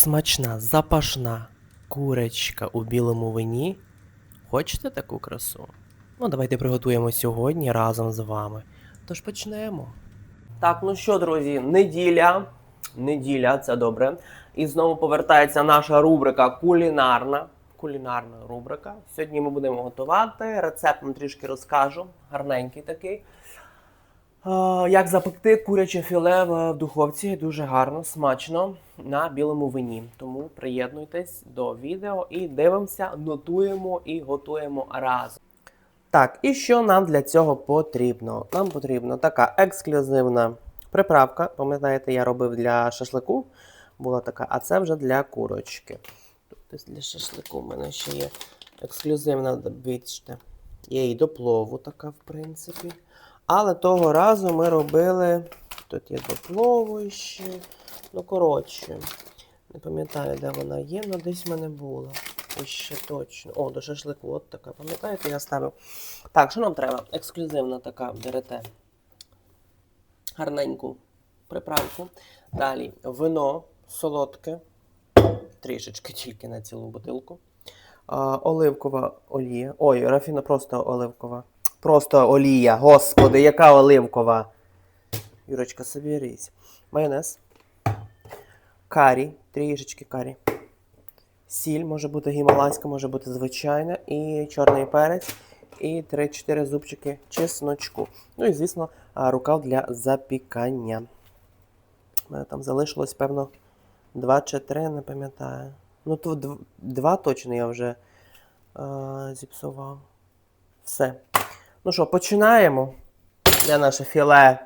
Смачна, запашна курочка у білому вині. Хочете таку красу? Ну, давайте приготуємо сьогодні разом з вами. Тож почнемо. Так, ну що, друзі, неділя. Неділя, це добре. І знову повертається наша рубрика кулінарна. Кулінарна рубрика. Сьогодні ми будемо готувати. Рецепт вам трішки розкажу. Гарненький такий. Як запекти куряче філе в духовці дуже гарно, смачно на білому вині. Тому приєднуйтесь до відео і дивимося, нотуємо і готуємо разом. Так, і що нам для цього потрібно? Нам потрібна така ексклюзивна приправка. Пам'ятаєте, я робив для шашлику. Була така, а це вже для курочки. Десь для шашлику в мене ще є ексклюзивна, бачите. Є і до плову така, в принципі. Але того разу ми робили. Тут є до плову ще. Ну, коротше. Не пам'ятаю, де вона є, але десь в мене була. Ось ще точно. О, до шашлику, от така. Пам'ятаєте, я ставив. Так, що нам треба? Ексклюзивна така берете гарненьку приправку. Далі вино солодке. Трішечки тільки на цілу бутилку. А, оливкова олія. Ой, рафіна просто оливкова. Просто олія. Господи, яка оливкова. Юрочка, соберись. Майонез. Карі. Трішечки карі. Сіль може бути гімалайська, може бути звичайна. І чорний перець. І 3-4 зубчики чесночку. Ну і, звісно, рукав для запікання. У мене там залишилось, певно, 2 чи 3, не пам'ятаю. Ну, то дв- два точно я вже е, зіпсував. Все. Ну що, починаємо. Де наше філе?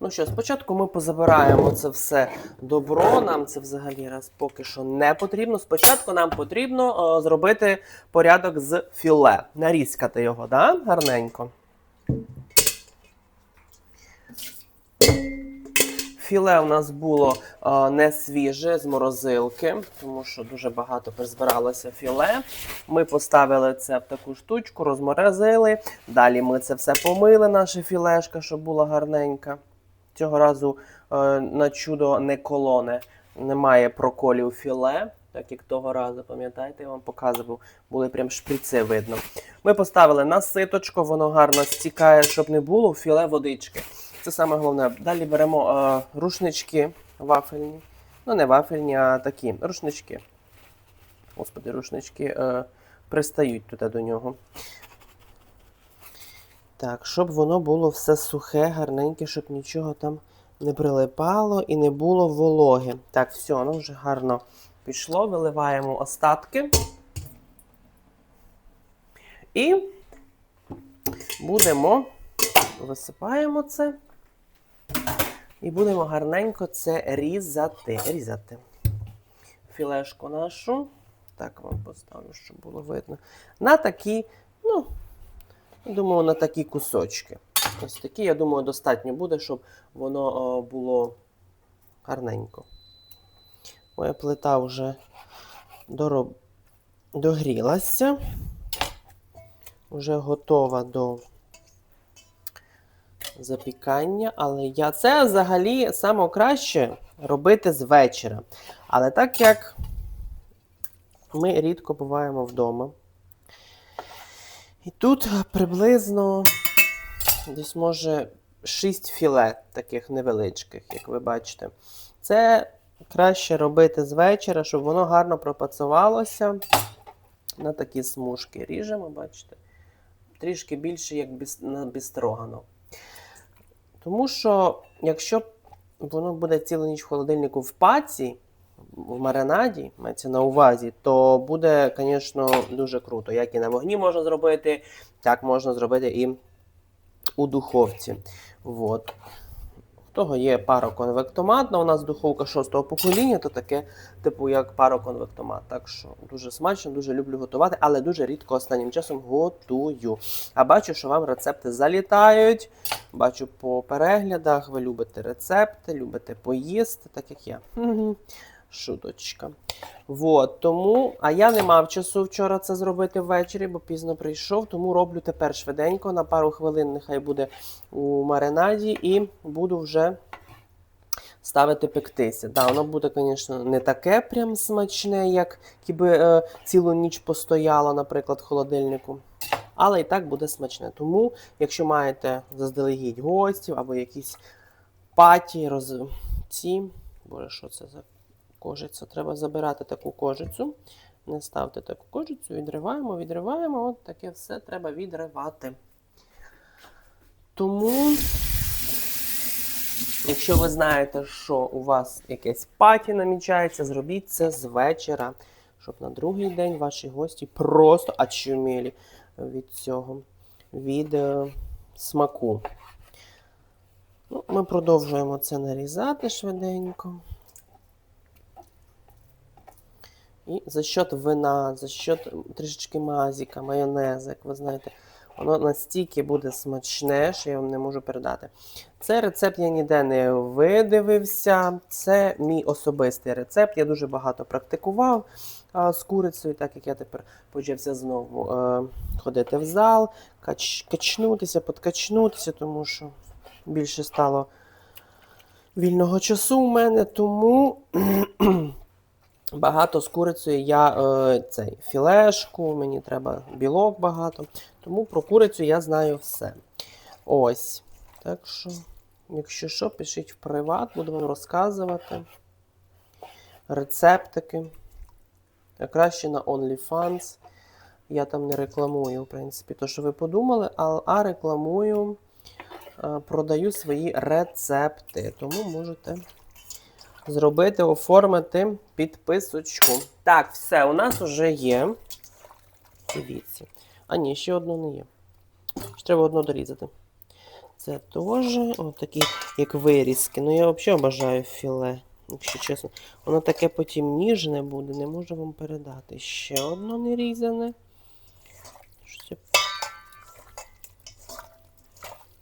Ну що, спочатку ми позабираємо це все добро. Нам це взагалі раз поки що не потрібно. Спочатку нам потрібно о, зробити порядок з філе. Нарізкати його, да? Гарненько. Філе у нас було не свіже з морозилки, тому що дуже багато призбиралося філе. Ми поставили це в таку штучку, розморозили. Далі ми це все помили, наше філешка, щоб була гарненька. Цього разу е, на чудо не колоне, немає проколів філе, так як того разу, пам'ятаєте, я вам показував, були прям шприци видно. Ми поставили на ситочко, воно гарно стікає, щоб не було філе водички. Це саме головне. Далі беремо е, рушнички вафельні. Ну, не вафельні, а такі рушнички. Господи, рушнички е, пристають туди до нього. Так, щоб воно було все сухе, гарненьке, щоб нічого там не прилипало і не було вологи. Так, все, воно вже гарно пішло. Виливаємо остатки. І будемо висипаємо це. І будемо гарненько це різати. Різати. Філешку нашу. Так вам поставлю, щоб було видно. На такі, ну, думаю, на такі кусочки. Ось такі, я думаю, достатньо буде, щоб воно о, було гарненько. Моя плита вже дороб... догрілася. Вже готова до запікання, але я це взагалі саме краще робити з вечора. Але так як ми рідко буваємо вдома. І тут приблизно десь може 6 філе таких невеличких, як ви бачите. Це краще робити з вечора, щоб воно гарно пропрацювалося на такі смужки. Ріжемо, бачите? Трішки більше, як на бістрогану. Тому що, якщо воно буде цілу ніч в холодильнику в паці, в маринаді, мається на увазі, то буде, звісно, дуже круто. Як і на вогні можна зробити, так можна зробити і у духовці. Вот. Того є пароконвектоматна, у нас духовка шостого покоління, то таке, типу, як пароконвектомат. Так що дуже смачно, дуже люблю готувати, але дуже рідко останнім часом готую. А бачу, що вам рецепти залітають. Бачу по переглядах, ви любите рецепти, любите поїсти, так як я. Шуточка. Вот, тому, а я не мав часу вчора це зробити ввечері, бо пізно прийшов, тому роблю тепер швиденько, на пару хвилин нехай буде у маринаді, і буду вже ставити пектися. Да, воно буде, звісно, не таке прям смачне, як якби е, цілу ніч постояло, наприклад, в холодильнику. Але і так буде смачне. Тому, якщо маєте заздалегідь гостів або якісь паті, роз... ці. Боже, що це за кожиця? Треба забирати таку кожицю. Не ставте таку кожицю, відриваємо, відриваємо. От таке все треба відривати. Тому, якщо ви знаєте, що у вас якесь паті намічається, зробіть це з вечора, щоб на другий день ваші гості просто очумілі від цього, від е, смаку. Ну, ми продовжуємо це нарізати швиденько. І за счет вина, за счет трішечки мазіка, майонезу, як ви знаєте, воно настільки буде смачне, що я вам не можу передати. Цей рецепт я ніде не видивився. Це мій особистий рецепт. Я дуже багато практикував а, з курицею, так як я тепер почався знову е, ходити в зал, кач, качнутися, подкачнутися, тому що більше стало вільного часу у мене, тому багато з курицею я е, цей філешку, мені треба білок багато. Тому про курицю я знаю все. Ось. Так що, якщо що, пишіть в приват, буду вам розказувати рецептики. А краще на OnlyFans. Я там не рекламую, в принципі, то, що ви подумали, а, рекламую, е, продаю свої рецепти. Тому можете зробити, оформити підписочку. Так, все, у нас вже є. Дивіться. А ні, ще одно не є. Ще треба одно дорізати. Це теж отакі, як вирізки. Ну, я взагалі обожаю філе, якщо чесно. Воно таке потім ніжне буде, не можу вам передати. Ще одно не різане. Щось я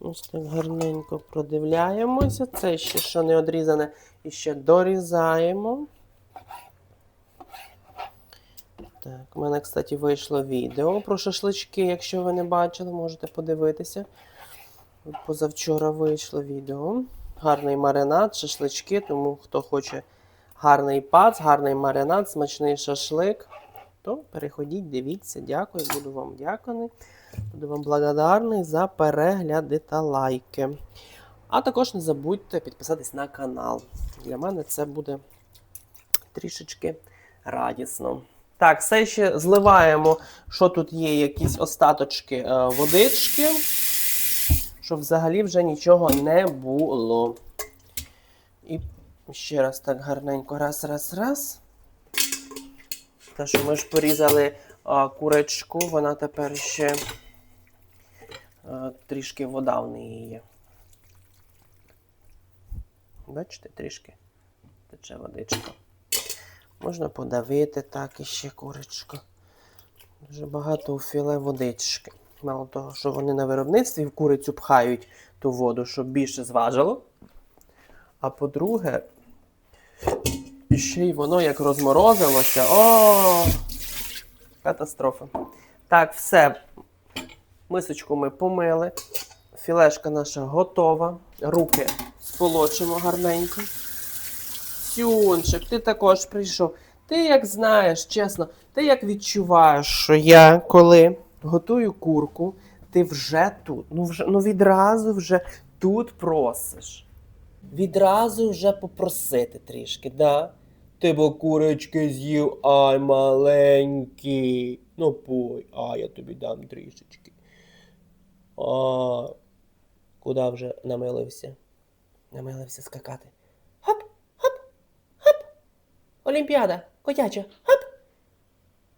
Ось так гарненько продивляємося. Це ще що не одрізане, і ще дорізаємо. Так, у мене, кстати, вийшло відео про шашлички. Якщо ви не бачили, можете подивитися. Позавчора вийшло відео. Гарний маринад, шашлички, тому хто хоче гарний пац, гарний маринад, смачний шашлик, то переходіть, дивіться, дякую, буду вам дякувати. Буду вам благодарний за перегляди та лайки. А також не забудьте підписатись на канал. Для мене це буде трішечки радісно. Так, все ще зливаємо, що тут є, якісь остаточки е, водички, щоб взагалі вже нічого не було. І ще раз так гарненько. Раз, раз, раз. Те, що ми ж порізали а, курочку, вона тепер ще трішки вода в неї є. Бачите, трішки тече водичка. Можна подавити так іще курочку. Дуже багато у філе водички. Мало того, що вони на виробництві в курицю пхають ту воду, щоб більше зважило. А по-друге, ще й воно як розморозилося. О! Катастрофа. Так, все. Мисочку ми помили. Філешка наша готова. Руки сполочимо гарненько. Сюнчик, ти також прийшов. Ти як знаєш, чесно, ти як відчуваєш, що я коли готую курку, ти вже тут. Ну, вже, ну відразу вже тут просиш. Відразу вже попросити трішки, да? Ти бо курочки з'їв, ай маленький. Ну пой, а я тобі дам трішечки. А, куди вже намилився? Намилився скакати. Хоп, хоп, хоп. Олімпіада, котяча, хоп.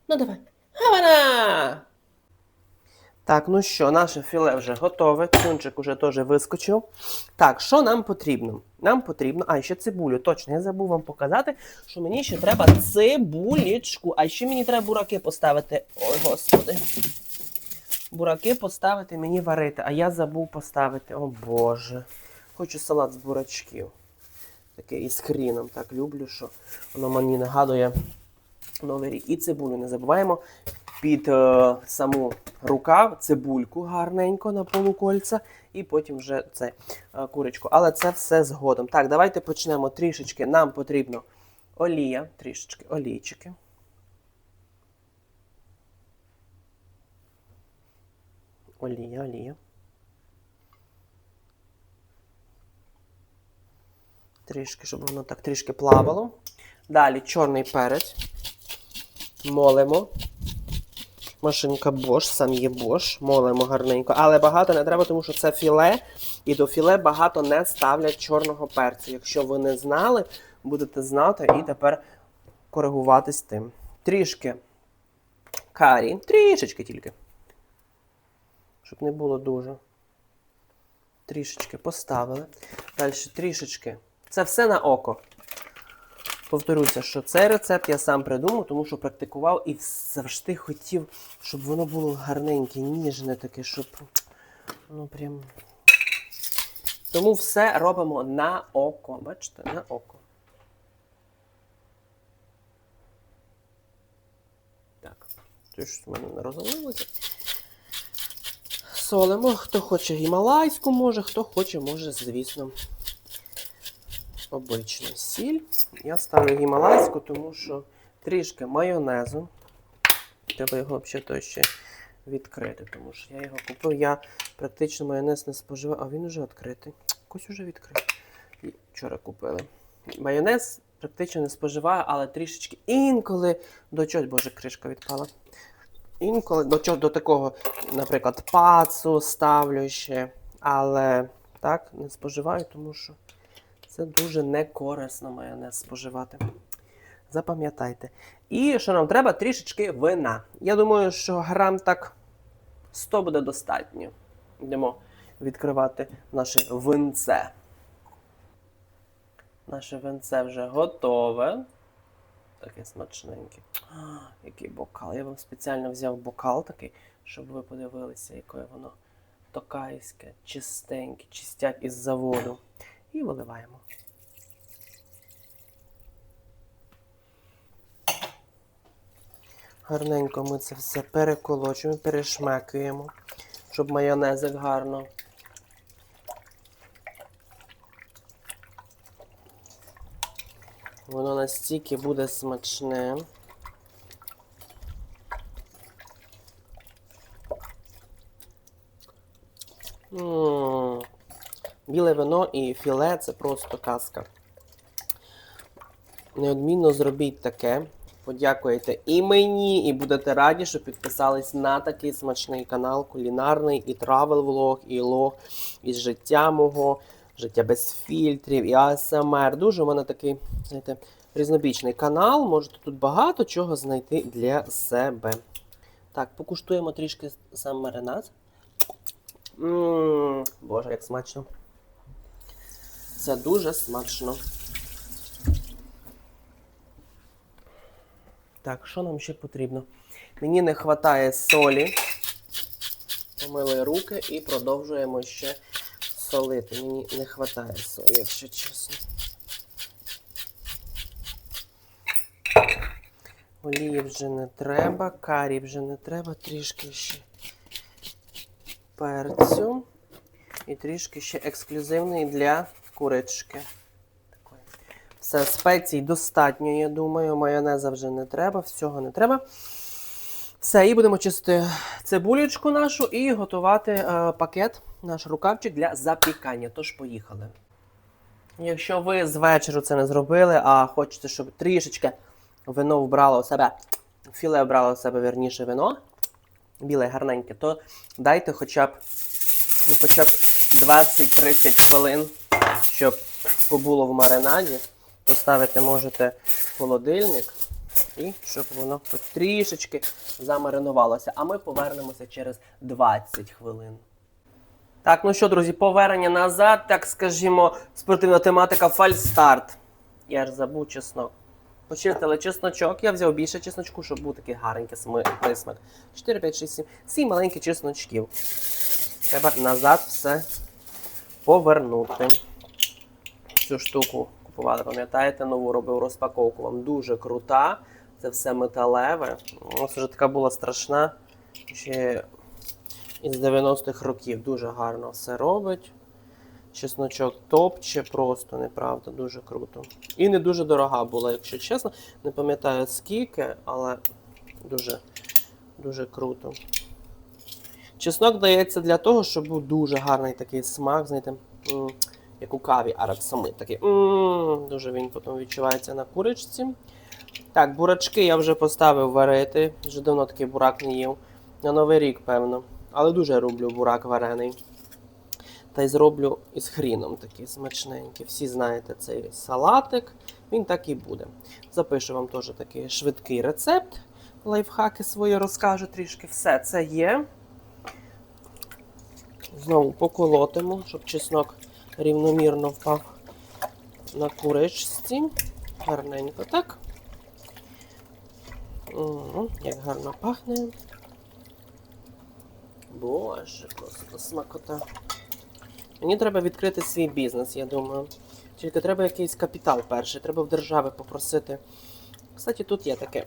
Ну давай. Хавана! Так, ну що, наше філе вже готове. Тюнчик уже теж вискочив. Так, що нам потрібно? Нам потрібно. А, ще цибулю. Точно, я забув вам показати, що мені ще треба цибулічку. А ще мені треба бураки поставити. Ой, господи. Бураки поставити мені варити, а я забув поставити. О Боже. Хочу салат з бурачків. Таке із хріном. Так люблю, що воно мені нагадує Новий рік. І цибулю не забуваємо під е, саму рукав, цибульку гарненько на полукольця, і потім вже це е, курочку. Але це все згодом. Так, давайте почнемо трішечки. Нам потрібно олія, трішечки олійчики. Олія, олія. Трішки, щоб воно так трішки плавало. Далі чорний перець. Молимо. Машинка Bosch, сам є Bosch. Молимо гарненько. Але багато не треба, тому що це філе. І до філе багато не ставлять чорного перцю. Якщо ви не знали, будете знати і тепер коригуватись тим. Трішки карі. Трішечки тільки. Щоб не було дуже. Трішечки поставили. Далі трішечки. Це все на око. Повторюся, що цей рецепт я сам придумав, тому що практикував і завжди хотів, щоб воно було гарненьке, ніжне таке, щоб. Ну прям. Тому все робимо на око. Бачите, на око. Так, це ж в мене не розлилося. Солимо. Хто хоче гімалайську може, хто хоче, може, звісно, обичну сіль. Я ставлю гімалайську, тому що трішки майонезу. Треба його взагалі ще відкрити, тому що я його купив. Я практично майонез не споживаю, а він уже відкритий. Якось уже відкритий. Вчора купили. Майонез практично не споживаю, але трішечки інколи до чогось, боже, кришка відпала. Інколи до чого до такого, наприклад, пацу ставлю ще, але так, не споживаю, тому що це дуже некорисно майонез споживати. Запам'ятайте. І що нам треба? Трішечки вина. Я думаю, що грам так 100 буде достатньо. Йдемо відкривати наше винце. Наше винце вже готове. Таке смачненьке. А, який бокал. Я вам спеціально взяв бокал такий, щоб ви подивилися, яке воно токайське, чистеньке, чистять із заводу. І виливаємо. Гарненько ми це все переколочуємо, перешмекуємо, щоб майонезик гарно. Воно настільки буде смачне. Біле вино і філе це просто казка. Неодмінно зробіть таке. Подякуєте і мені, і будете раді, що підписались на такий смачний канал кулінарний, і травел влог, і лог із життя мого, життя без фільтрів, і АСМР. Дуже у мене такий, знаєте, різнобічний канал. Можете тут багато чого знайти для себе. Так, покуштуємо трішки сам маринад. Ммм, Боже, як смачно. Це дуже смачно. Так, що нам ще потрібно? Мені не вистачає солі. Помили руки і продовжуємо ще солити. Мені не вистачає солі, якщо чесно. Олії вже не треба, карі вже не треба, трішки ще перцю. І трішки ще ексклюзивний для курочки. Все, спецій достатньо, я думаю. Майонеза вже не треба, всього не треба. Все, і будемо чистити цибулечку нашу і готувати е, пакет, наш рукавчик для запікання. Тож поїхали. Якщо ви з вечора це не зробили, а хочете, щоб трішечки вино вбрало у себе, філе вбрало у себе верніше вино, біле гарненьке, то дайте хоча б, ну, хоча б 20-30 хвилин, щоб побуло в маринаді. Поставити можете холодильник і щоб воно трішечки замаринувалося. А ми повернемося через 20 хвилин. Так, ну що, друзі, повернення назад, так скажімо, спортивна тематика фальстарт. Я ж забув чеснок. Почистили чесночок, я взяв більше чесночку, щоб був такий гарненький присмак. 4, 5, 6, 7. 7 маленьких чесночків. Треба назад все повернути. Цю штуку купували, пам'ятаєте, нову робив розпаковку. Вам дуже крута. Це все металеве. Нас вже така була страшна. Ще із 90-х років дуже гарно все робить. Чесночок топче, просто неправда, дуже круто. І не дуже дорога була, якщо чесно. Не пам'ятаю скільки, але дуже, дуже круто. Чеснок дається для того, щоб був дуже гарний такий смак, знаєте, як у каві араксамит. Такий дуже він потім відчувається на курочці. Так, бурачки я вже поставив варити. Вже давно такий бурак не їв. На Новий рік, певно. Але дуже люблю бурак варений. Та й зроблю із хріном такий смачненький. Всі знаєте цей салатик. Він так і буде. Запишу вам теж такий швидкий рецепт. Лайфхаки свої розкажу трішки. Все це є. Знову поколотимо, щоб чеснок рівномірно впав на куричці. Гарненько так. Як гарно пахне. Боже, просто смакота. Мені треба відкрити свій бізнес, я думаю. Тільки треба якийсь капітал перший, треба в держави попросити. Кстати, тут є таке.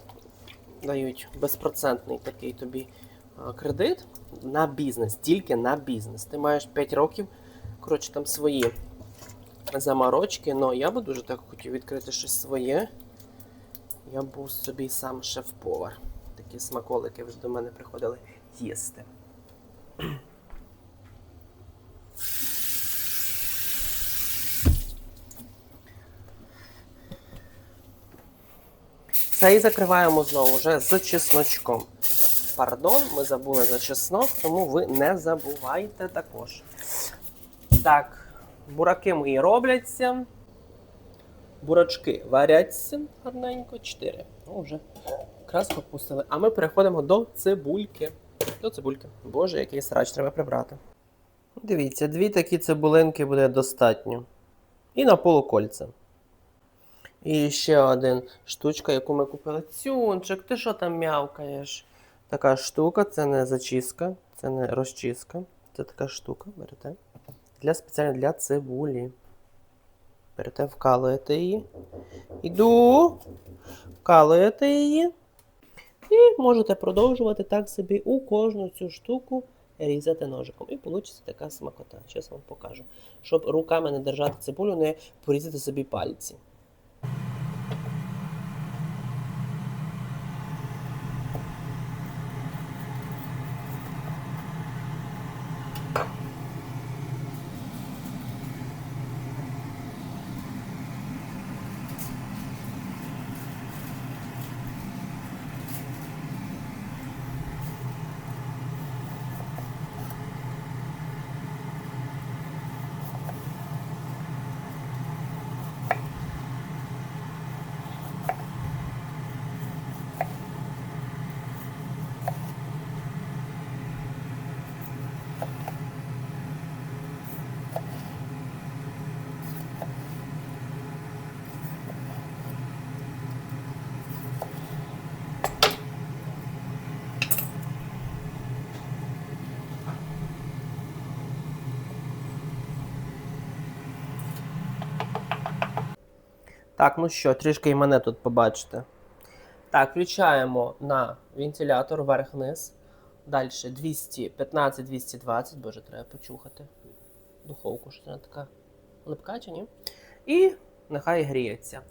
Дають безпроцентний такий тобі кредит на бізнес, тільки на бізнес. Ти маєш 5 років, коротше, там свої заморочки, але я би дуже так хотів відкрити щось своє. Я був собі сам шеф-повар. Такі смаколики вже до мене приходили їсти. Це і закриваємо знову вже з чесночком. Пардон, ми забули за чеснок, тому ви не забувайте також. Так, бураки мої робляться. Бурачки варяться гарненько. 4. Ну, вже якраз попустили. А ми переходимо до цибульки. До цибульки. Боже, який срач треба прибрати. Дивіться, дві такі цибулинки буде достатньо. І на полукольце. І ще один штучка, яку ми купили. Цюнчик, ти що там м'явкаєш? Така штука, це не зачіска, це не розчіска. Це така штука, берете. Для спеціально для цибулі. Берете, вкалуєте її. Іду. Вкалуєте її. І можете продовжувати так собі у кожну цю штуку різати ножиком. І вийде така смакота. Зараз вам покажу. Щоб руками не держати цибулю, не порізати собі пальці. Так, ну що, трішки і мене тут побачите. Так, включаємо на вентилятор вверх-вниз. Далі 215-220. Боже, треба почухати. Духовку, що вона така липка чи ні? І нехай гріється.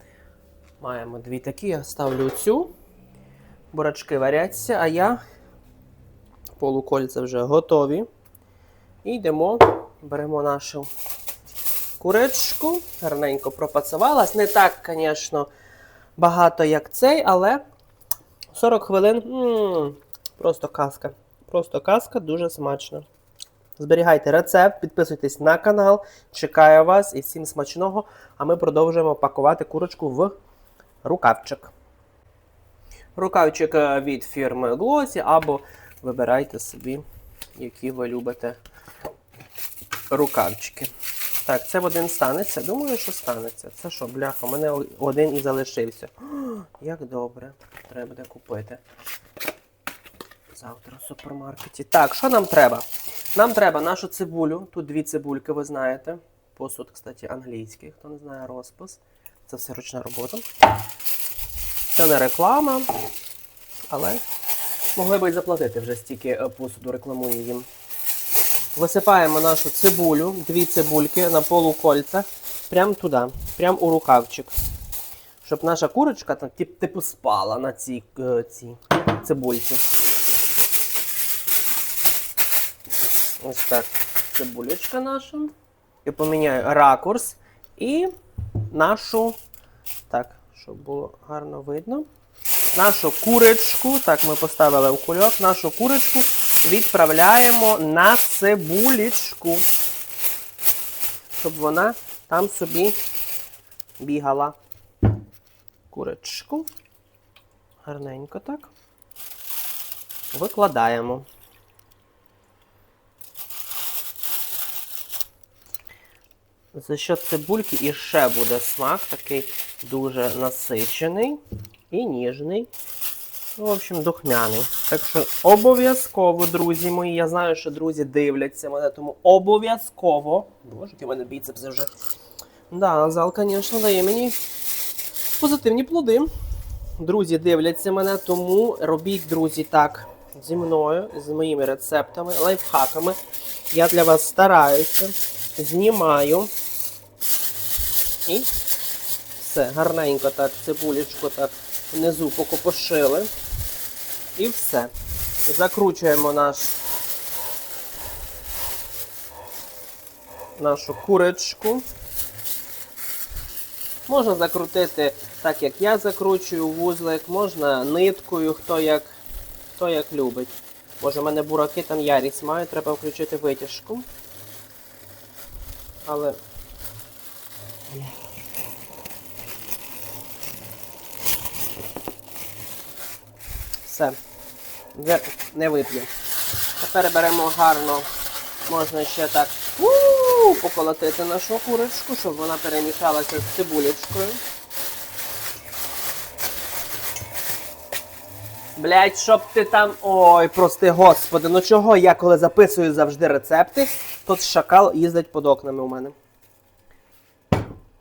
Маємо дві такі, я ставлю цю. Бурачки варяться, а я полукольця вже готові. І йдемо, беремо нашу курочку, гарненько пропацувалась. Не так, звісно, багато, як цей, але 40 хвилин просто казка. Просто казка, дуже смачно. Зберігайте рецепт, підписуйтесь на канал. Чекаю вас і всім смачного. А ми продовжуємо пакувати курочку в рукавчик. Рукавчик е, від фірми Glossy або вибирайте собі, які ви любите рукавчики. Так, це в один станеться. Думаю, що станеться. Це що, бляха, у мене один і залишився. Як добре. Треба буде купити. Завтра в супермаркеті. Так, що нам треба? Нам треба нашу цибулю. Тут дві цибульки, ви знаєте. Посуд, кстати, англійський, хто не знає розпис. Це все ручна робота. Це не реклама, але могли б і заплатити вже стільки е, посуду рекламую їм. Висипаємо нашу цибулю, дві цибульки на полукольцях, прямо туди, прямо у рукавчик. Щоб наша курочка так, типу спала на цій, е, цій цибульці. Ось так. Цибулечка наша. І поміняю ракурс. І нашу. Так, щоб було гарно видно. Нашу курочку, так, ми поставили в кульок, нашу курочку відправляємо на цибулечку. Щоб вона там собі бігала. Курочку. Гарненько так. Викладаємо. За що цибульки і ще буде смак такий дуже насичений і ніжний. Ну, в общем, духмяний. Так що обов'язково, друзі мої, я знаю, що друзі дивляться мене, тому обов'язково. Боже, який в мене біцепси вже. Да, зал, звісно, дає мені позитивні плоди. Друзі дивляться мене, тому робіть, друзі, так зі мною, з моїми рецептами, лайфхаками. Я для вас стараюся, знімаю. І все, гарненько так, цибулечку так внизу покопошили. І все. Закручуємо наш, нашу курочку. Можна закрутити так, як я закручую вузлик, можна ниткою, хто як, хто як любить. Може, в мене бураки там ярість мають, треба включити витяжку. Але. Все. Вже не вип'ю. Тепер беремо гарно, можна ще так у поколотити нашу курочку, щоб вона перемішалася з цибулечкою. Блять, щоб ти там. Ой, прости господи, ну чого я коли записую завжди рецепти, тут шакал їздить під окнами у мене.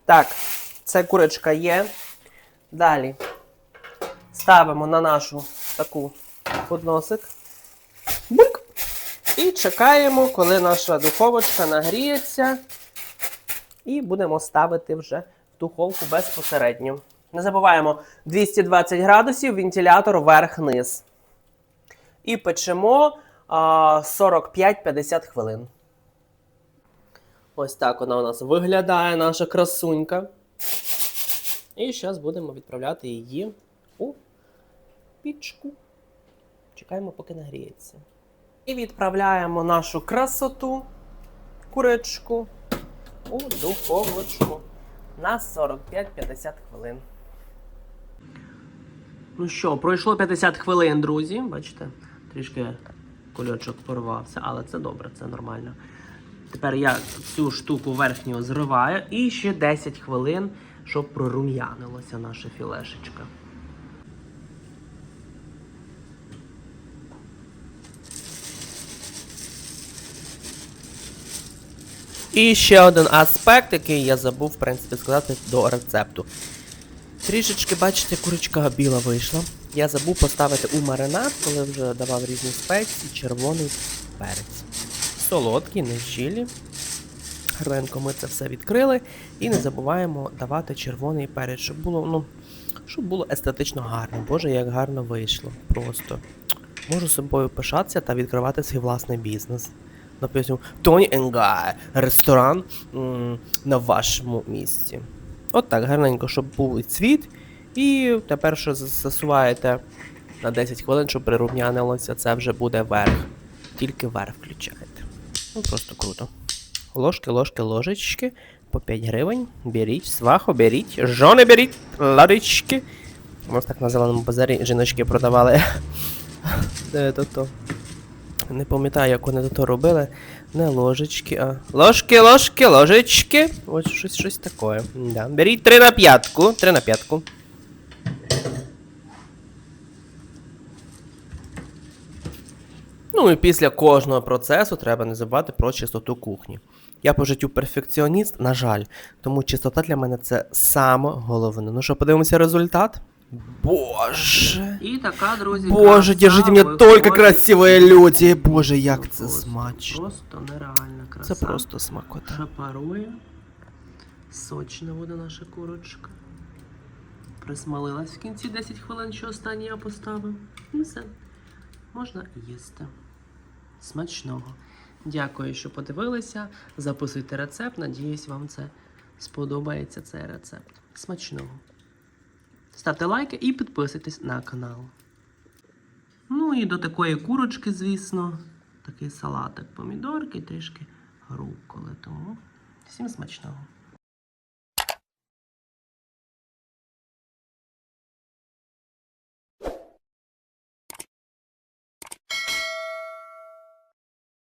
Так, це курочка є. Далі ставимо на нашу таку подносик. Бульк! І чекаємо, коли наша духовочка нагріється. І будемо ставити вже в духовку безпосередньо. Не забуваємо 220 градусів, вентилятор вверх-низ. І печемо а, 45-50 хвилин. Ось так вона у нас виглядає, наша красунька. І зараз будемо відправляти її у пічку. Чекаємо, поки нагріється. І відправляємо нашу красоту, курочку у духовочку на 45-50 хвилин. Ну що, пройшло 50 хвилин, друзі. Бачите, трішки кульочок порвався, але це добре, це нормально. Тепер я цю штуку верхню зриваю і ще 10 хвилин, щоб прорум'янилося наша філешечка. І ще один аспект, який я забув, в принципі, сказати до рецепту. Трішечки, бачите, курочка біла вийшла. Я забув поставити у маринад, коли вже давав різні спеції, червоний перець. Солодкий, не чилі. Гарненько ми це все відкрили. І не забуваємо давати червоний перець, щоб було, ну, щоб було естетично гарно. Боже, як гарно вийшло. Просто можу собою пишатися та відкривати свій власний бізнес. Написано Тоні Енгай, ресторан м, на вашому місці. От так, гарненько, щоб був і цвіт. І тепер, що засуваєте на 10 хвилин, щоб прирум'янилося, це вже буде верх. Тільки верх включаєте. Ну просто круто. Ложки, ложки, ложечки. По 5 гривень. Беріть, свахо, беріть, жони беріть, ладички. У нас так на зеленому базарі жіночки продавали. Де то. Не пам'ятаю, як вони то робили. Не ложечки, а. Ложки, ложки, ложечки. Ось щось, щось таке. Да. Беріть 3 на п'ятку. 3 на п'ятку. Ну і після кожного процесу треба не забувати про чистоту кухні. Я по життю перфекціоніст, на жаль, тому чистота для мене це саме головне. Ну що, подивимося результат? Боже. І така, друзі, Боже, держите меня виходить только красивые люди. Боже, як це смачно. Просто нереальна краса. Це просто смакота. Шапарує. Сочна буде наша курочка. Присмалилась в кінці 10 хвилин, що останнє я поставив. І все. Можна їсти. Смачного. Дякую, що подивилися. Записуйте рецепт. Надіюсь, вам це сподобається цей рецепт. Смачного. Ставте лайки і підписуйтесь на канал. Ну і до такої курочки, звісно, такий салатик помідорки, трішки руколи. Тому всім смачного.